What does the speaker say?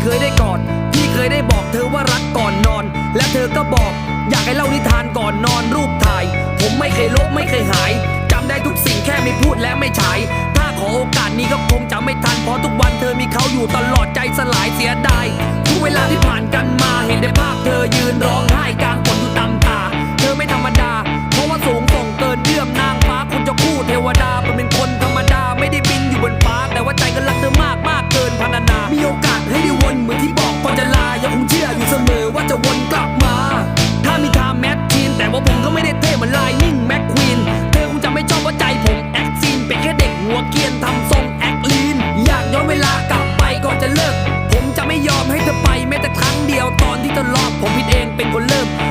่เคยได้กอดพี่เคยได้บอกเธอว่ารักก่อนนอน และเธอก็บอก อยากให้เล่านิทานก่อนนอนรูปถ่าย ผมไม่เคยลบไม่เคยหายจำได้ทุกสิ่งแค่ไม่พูดและไม่ฉาย ถ้าขอโอกาสนี้ก็คงจะไม่ทันเพราะทุกวันเธอมีเขาอยู่ตลอดใจสลายเสียดายทุกเวลาที่ผ่านกัน อนที่ทะเลาะผมผิดเองเป็นคนเริ่ม